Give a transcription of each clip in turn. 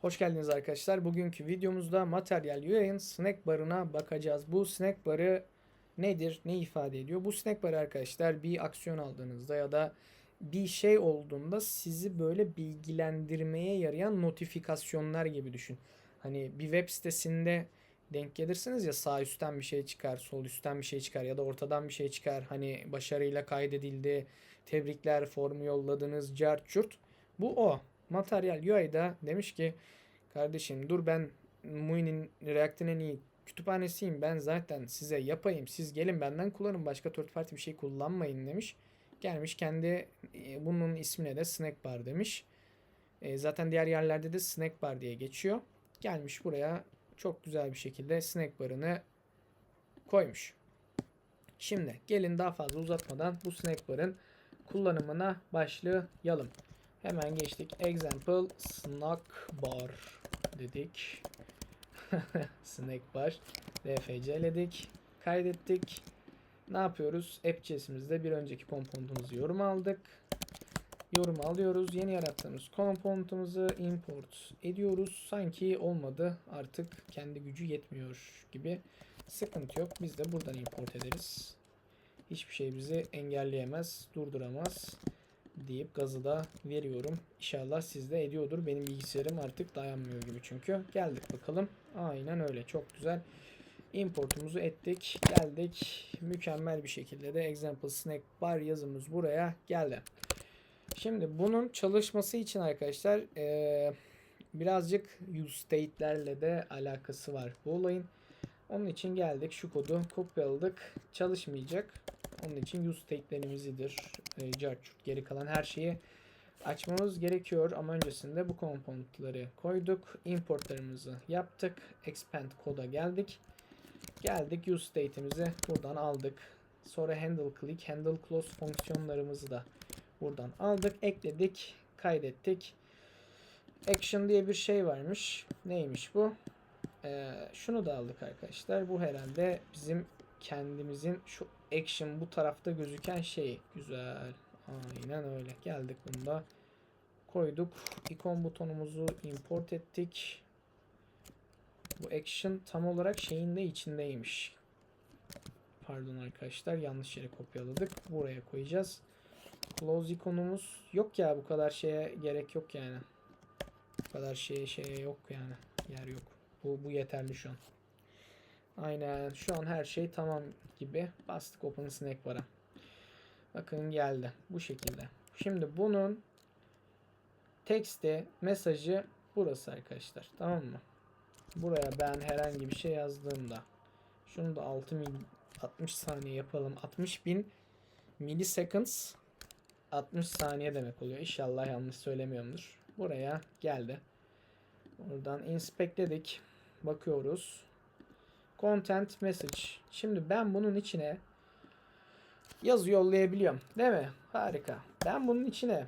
Hoş geldiniz arkadaşlar. Bugünkü videomuzda Materyal UI'nin snack barına bakacağız. Bu snack barı nedir? Ne ifade ediyor? Bu snack bar arkadaşlar bir aksiyon aldığınızda ya da bir şey olduğunda sizi böyle bilgilendirmeye yarayan notifikasyonlar gibi düşün. Hani bir web sitesinde denk gelirsiniz ya sağ üstten bir şey çıkar, sol üstten bir şey çıkar ya da ortadan bir şey çıkar. Hani başarıyla kaydedildi, tebrikler, formu yolladınız, cart. Bu o. Materyal UI'da demiş ki kardeşim dur ben Mui'nin React'in en iyi kütüphanesiyim. Ben zaten size yapayım. Siz gelin benden kullanın. Başka third party bir şey kullanmayın demiş. Gelmiş kendi e, bunun ismine de Snack Bar demiş. E, zaten diğer yerlerde de Snack Bar diye geçiyor. Gelmiş buraya çok güzel bir şekilde Snack Bar'ını koymuş. Şimdi gelin daha fazla uzatmadan bu Snack Bar'ın kullanımına başlayalım. Hemen geçtik. Example snack bar dedik. snack bar. RFC'ledik. Kaydettik. Ne yapıyoruz? App.js'imizde bir önceki komponentumuzu yorum aldık. Yorum alıyoruz. Yeni yarattığımız komponentumuzu import ediyoruz. Sanki olmadı. Artık kendi gücü yetmiyor gibi. Sıkıntı yok. Biz de buradan import ederiz. Hiçbir şey bizi engelleyemez, durduramaz deyip gazı da veriyorum. İnşallah sizde ediyordur. Benim bilgisayarım artık dayanmıyor gibi çünkü. Geldik bakalım. Aynen öyle. Çok güzel. Importumuzu ettik. Geldik. Mükemmel bir şekilde de example snack bar yazımız buraya geldi. Şimdi bunun çalışması için arkadaşlar eee, birazcık use state'lerle de alakası var bu olayın. Onun için geldik. Şu kodu kopyaladık. Çalışmayacak. Onun için use state'lerimizdir. E, cart curt, geri kalan her şeyi açmamız gerekiyor ama öncesinde bu komponentleri koyduk. Importlarımızı yaptık. Expand koda geldik. Geldik use state'imizi buradan aldık. Sonra handle click, handle close fonksiyonlarımızı da buradan aldık. Ekledik, kaydettik. Action diye bir şey varmış. Neymiş bu? Ee, şunu da aldık arkadaşlar. Bu herhalde bizim kendimizin şu action bu tarafta gözüken şey. Güzel. Aynen öyle. Geldik bunda. Koyduk. İkon butonumuzu import ettik. Bu action tam olarak şeyin de içindeymiş. Pardon arkadaşlar yanlış yere kopyaladık. Buraya koyacağız. Close ikonumuz yok ya bu kadar şeye gerek yok yani. Bu kadar şeye şeye yok yani. Yer yok. Bu, bu yeterli şu an. Aynen şu an her şey tamam gibi. Bastık Open Snack Bar'a. Bakın geldi. Bu şekilde. Şimdi bunun teksti, mesajı burası arkadaşlar. Tamam mı? Buraya ben herhangi bir şey yazdığımda şunu da 6 mil 60 saniye yapalım. 60 bin milliseconds 60 saniye demek oluyor. İnşallah yanlış söylemiyorumdur. Buraya geldi. Buradan inspect dedik. Bakıyoruz. Content message. Şimdi ben bunun içine yazı yollayabiliyorum. Değil mi? Harika. Ben bunun içine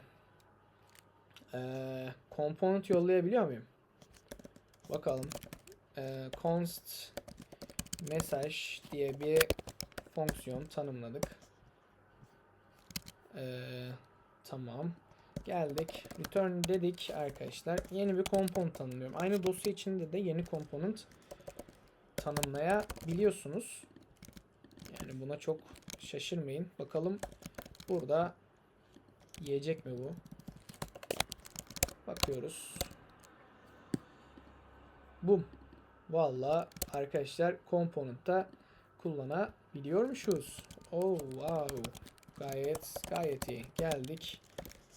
eee component yollayabiliyor muyum? Bakalım. Eee const message diye bir fonksiyon tanımladık. Eee tamam. Geldik. Return dedik arkadaşlar. Yeni bir component tanımlıyorum. Aynı dosya içinde de yeni component tanımlayabiliyorsunuz. Yani buna çok şaşırmayın. Bakalım burada yiyecek mi bu? Bakıyoruz. Bum. Valla arkadaşlar komponentta kullanabiliyormuşuz. Oh wow. Gayet gayet iyi. Geldik.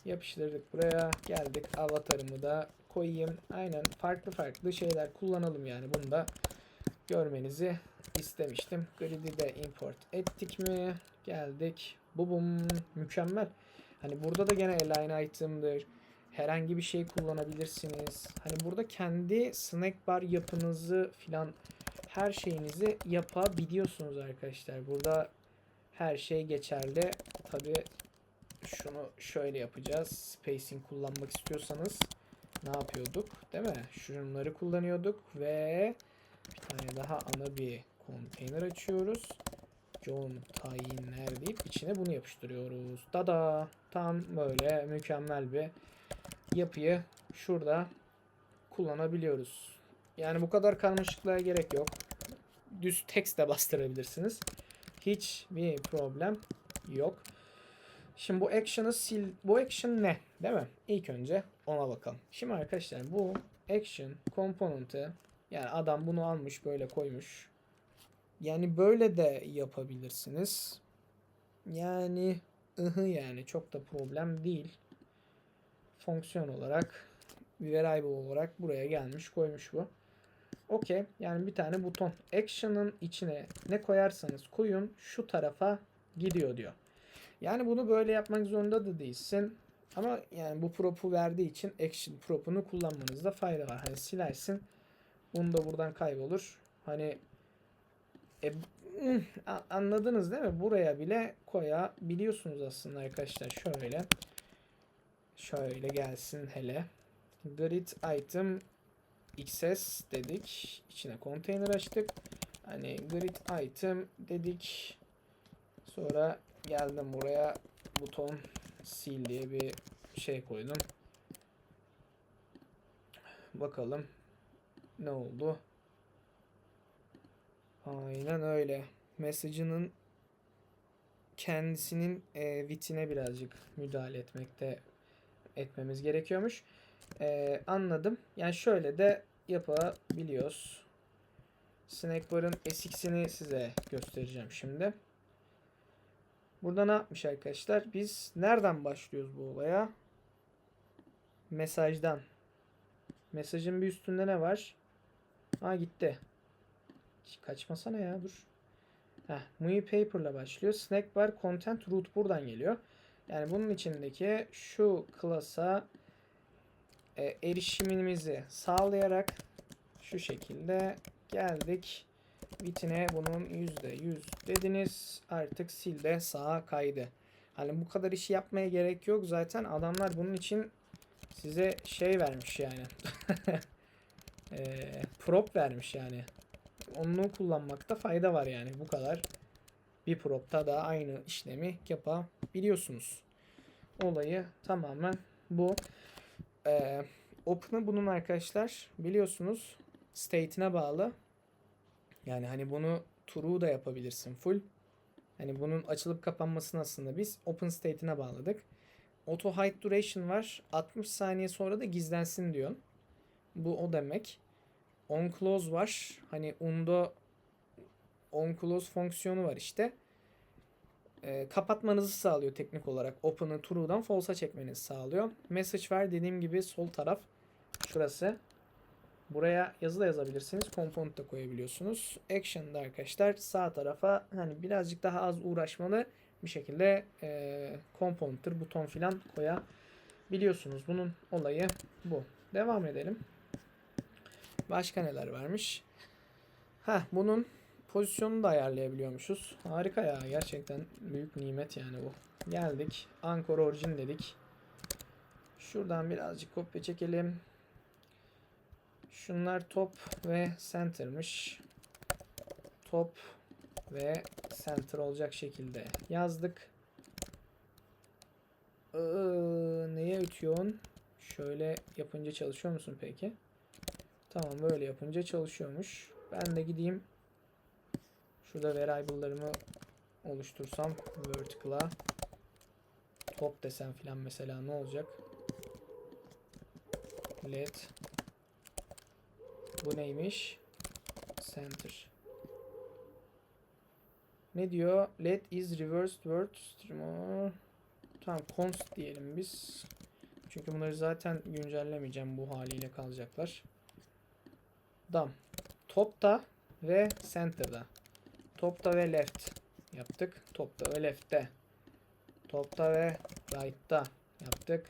Yapıştırdık buraya. Geldik. Avatarımı da koyayım. Aynen farklı farklı şeyler kullanalım yani. Bunu da görmenizi istemiştim. Grid'i de import ettik mi? Geldik. Bu bum mükemmel. Hani burada da gene align item'dır. Herhangi bir şey kullanabilirsiniz. Hani burada kendi snack bar yapınızı filan her şeyinizi yapabiliyorsunuz arkadaşlar. Burada her şey geçerli. Tabi şunu şöyle yapacağız. Spacing kullanmak istiyorsanız ne yapıyorduk? Değil mi? Şunları kullanıyorduk ve bir tane daha ana bir konteyner açıyoruz. John tayinler deyip içine bunu yapıştırıyoruz. Dada tam böyle mükemmel bir yapıyı şurada kullanabiliyoruz. Yani bu kadar karmaşıklığa gerek yok. Düz text de bastırabilirsiniz. Hiç bir problem yok. Şimdi bu action'ı sil bu action ne? Değil mi? İlk önce ona bakalım. Şimdi arkadaşlar bu action komponenti yani adam bunu almış böyle koymuş. Yani böyle de yapabilirsiniz. Yani ıhı yani çok da problem değil. Fonksiyon olarak variable olarak buraya gelmiş koymuş bu. Okey. Yani bir tane buton. Action'ın içine ne koyarsanız koyun şu tarafa gidiyor diyor. Yani bunu böyle yapmak zorunda da değilsin. Ama yani bu prop'u verdiği için action prop'unu kullanmanızda fayda var. Hani silersin. Bunu da buradan kaybolur. Hani e, anladınız değil mi? Buraya bile koyabiliyorsunuz aslında arkadaşlar. Şöyle. Şöyle gelsin hele. Grid item XS dedik. İçine konteyner açtık. Hani grid item dedik. Sonra geldim buraya buton sil diye bir şey koydum. Bakalım ne oldu? Aynen öyle. Message'ının kendisinin e, vitine birazcık müdahale etmekte etmemiz gerekiyormuş. E, anladım. Yani şöyle de yapabiliyoruz. Snackbar'ın SX'ini size göstereceğim şimdi. Burada ne yapmış arkadaşlar? Biz nereden başlıyoruz bu olaya? Mesajdan. Mesajın bir üstünde ne var? Ha gitti. Kaçmasana ya dur. Heh, Movie Paper'la başlıyor. Snack Bar Content Root buradan geliyor. Yani bunun içindeki şu klasa e, erişimimizi sağlayarak şu şekilde geldik. Bitine bunun %100 dediniz. Artık sil de sağa kaydı. Hani bu kadar işi yapmaya gerek yok. Zaten adamlar bunun için size şey vermiş yani. e, prop vermiş yani. Onu kullanmakta fayda var yani. Bu kadar. Bir propta da aynı işlemi yapabiliyorsunuz. Olayı tamamen bu. Ee, Open'ı bunun arkadaşlar biliyorsunuz state'ine bağlı. Yani hani bunu true da yapabilirsin full. Hani bunun açılıp kapanmasını aslında biz open state'ine bağladık. Auto hide duration var. 60 saniye sonra da gizlensin diyor. Bu o demek. On close var. Hani unda on close fonksiyonu var işte. Ee, kapatmanızı sağlıyor teknik olarak. Open'ı true'dan false'a çekmenizi sağlıyor. Message var dediğim gibi sol taraf şurası. Buraya yazı da yazabilirsiniz. Component da koyabiliyorsunuz. Action'da arkadaşlar sağ tarafa hani birazcık daha az uğraşmalı bir şekilde e, component'ır, buton filan koyabiliyorsunuz. Bunun olayı bu. Devam edelim. Başka neler varmış? Ha bunun pozisyonunu da ayarlayabiliyormuşuz. Harika ya. Gerçekten büyük nimet yani bu. Geldik. Anchor Origin dedik. Şuradan birazcık kopya çekelim. Şunlar top ve center'mış. Top ve center olacak şekilde yazdık. Ee, neye ötüyorsun? Şöyle yapınca çalışıyor musun peki? Tamam böyle yapınca çalışıyormuş. Ben de gideyim. Şurada variable'larımı oluştursam vertical'a top desem filan mesela ne olacak? Let bu neymiş? Center. Ne diyor? Let is reversed word. Tamam const diyelim biz. Çünkü bunları zaten güncellemeyeceğim. Bu haliyle kalacaklar. Dam. Topta ve center'da. Topta ve left yaptık. Topta ve left'te. Topta ve right'ta yaptık.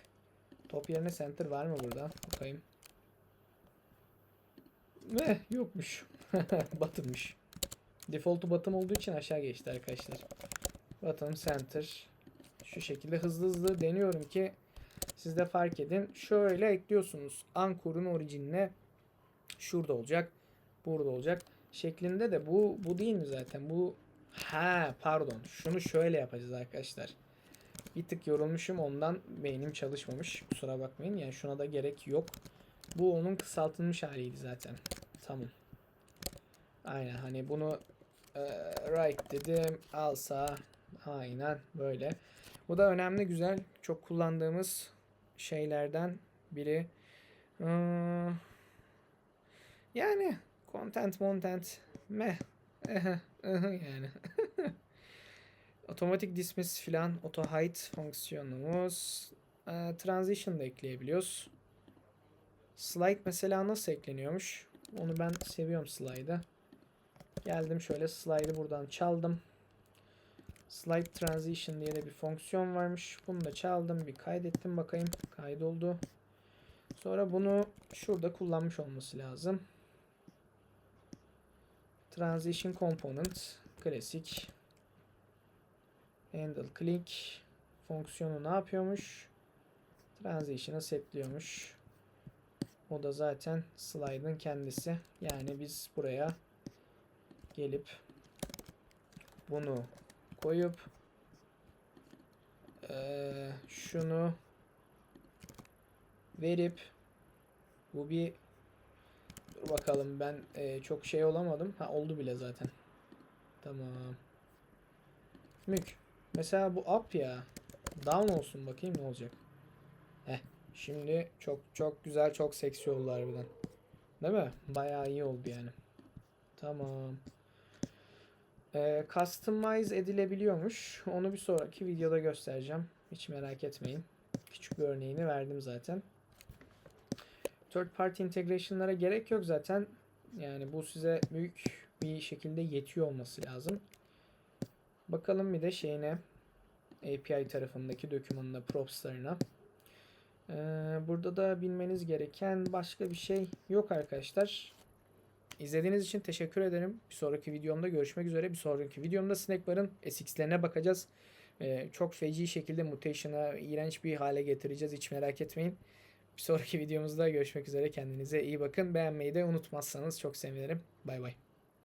Top yerine center var mı burada? Bakayım. Ne? Yokmuş. Batırmış. Default'u batım olduğu için aşağı geçti arkadaşlar. Bottom center. Şu şekilde hızlı hızlı deniyorum ki siz de fark edin. Şöyle ekliyorsunuz. Ankor'un orijinine şurada olacak. Burada olacak. Şeklinde de bu bu değil mi zaten? Bu ha pardon. Şunu şöyle yapacağız arkadaşlar. Bir tık yorulmuşum ondan beynim çalışmamış. Kusura bakmayın. Yani şuna da gerek yok. Bu onun kısaltılmış haliydi zaten. Tamam. Aynen hani bunu e, right dedim. Al sağ. Aynen böyle. Bu da önemli güzel. Çok kullandığımız şeylerden biri. Ee, yani content content meh. yani. Otomatik dismiss filan auto hide fonksiyonumuz. Ee, transition da ekleyebiliyoruz. Slide mesela nasıl ekleniyormuş? Onu ben seviyorum slide'ı. Geldim şöyle slide'ı buradan çaldım. Slide transition diye de bir fonksiyon varmış. Bunu da çaldım. Bir kaydettim bakayım. Kaydoldu. Sonra bunu şurada kullanmış olması lazım. Transition component klasik handle click fonksiyonu ne yapıyormuş? Transition'ı setliyormuş. O da zaten slide'ın kendisi. Yani biz buraya gelip bunu koyup eee, şunu verip bu bir dur bakalım ben eee, çok şey olamadım. Ha oldu bile zaten. Tamam. Mük. Mesela bu up ya. Down olsun bakayım ne olacak. Heh. Şimdi çok çok güzel çok seksi oldu harbiden. Değil mi? Bayağı iyi oldu yani. Tamam. Ee, customize edilebiliyormuş. Onu bir sonraki videoda göstereceğim. Hiç merak etmeyin. Küçük bir örneğini verdim zaten. Third party integration'lara gerek yok zaten. Yani bu size büyük bir şekilde yetiyor olması lazım. Bakalım bir de şeyine API tarafındaki dokümanına, propslarına. Ee, burada da bilmeniz gereken başka bir şey yok arkadaşlar. İzlediğiniz için teşekkür ederim. Bir sonraki videomda görüşmek üzere. Bir sonraki videomda Snackbar'ın SX'lerine bakacağız. Ee, çok feci şekilde mutation'a iğrenç bir hale getireceğiz. Hiç merak etmeyin. Bir sonraki videomuzda görüşmek üzere. Kendinize iyi bakın. Beğenmeyi de unutmazsanız çok sevinirim. Bay bay.